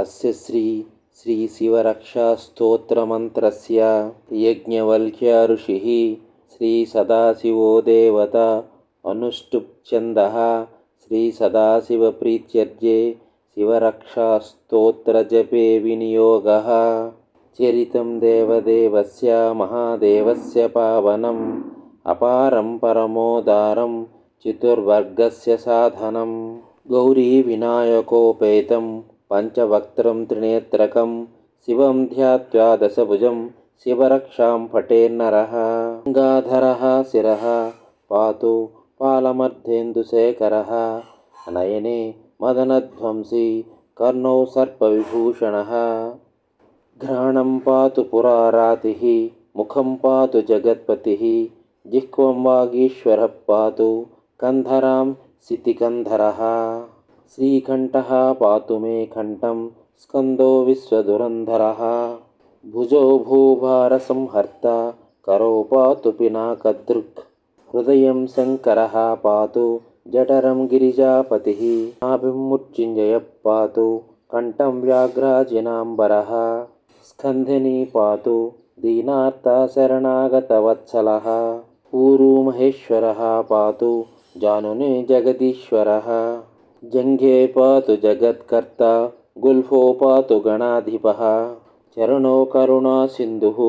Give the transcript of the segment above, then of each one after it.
अस्य श्री श्रीशिवरक्षास्तोत्रमन्त्रस्य यज्ञवल्क्य ऋषिः श्रीसदाशिवो देवता अनुष्टुप्छन्दः श्रीसदाशिवप्रीत्यर्जे शिवरक्षास्तोत्रजपे विनियोगः चरितं देवदेवस्य महादेवस्य पावनम् अपारं परमोदारं चतुर्वर्गस्य साधनं गौरीविनायकोपेतं पञ्चवक्त्रं त्रिनेत्रकं शिवं ध्यात्वा दशभुजं शिवरक्षां पठेन्नरः गङ्गाधरः शिरः पातु पालमर्धेन्दुशेखरः नयने मदनध्वंसी कर्णौ सर्पविभूषणः। घ्राणं पातु पुरारातिः मुखं पातु जगत्पतिः जिह्वं वागीश्वरः पातु कन्धरां सितिकन्धरः श्रीकण्ठः पातु मे कण्ठं स्कन्दो विश्वधुरन्धरः। भुजो भूभारसंहर्ता करौ पातु पिनाकदृक्। हृदयं शङ्करः पातु जठरं गिरिजापतिः। नाभिमुच्चिञ्जयः पातु कण्ठं व्याघ्राजिनाम्बरः। स्कन्धिनी पातु दीनार्ता शरणागतवत्सलः। ऊरुमहेश्वरः पातु जानुने जगदीश्वरः जङ्घे पातु जगत्कर्ता गुल्फो पातु गणाधिपः। चरणो करुणासिन्धुः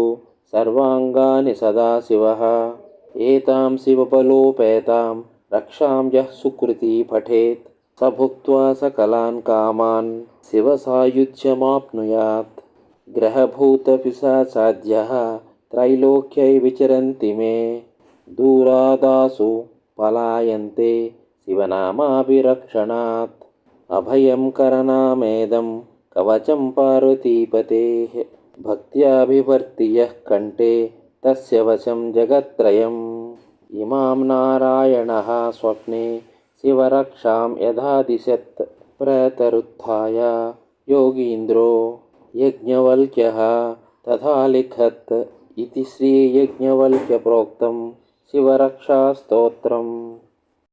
सर्वाङ्गानि सदाशिवः एतां शिवबलोपेतां रक्षां यः सुकृती पठेत् स भुक्त्वा सकलान् कामान् शिवसायुज्यमाप्नुयात् ग्रहभूतपिशाचाद्यः त्रैलोक्यै विचरन्ति मे। दूरादासु पलायन्ते शिवनामाभिरक्षणात्। अभयं करनामेदं कवचं पार्वतीपतेः। भक्त्याभिवर्ति यः कण्ठे तस्य वशं जगत्त्रयम्। इमां नारायणः स्वप्ने शिवरक्षां यथादिशत् प्रतरुत्थाय। योगीन्द्रो यज्ञवल्क्यः तथा लिखत् इति श्रीयज्ञवल्क्यप्रोक्तं शिवरक्षास्तोत्रम्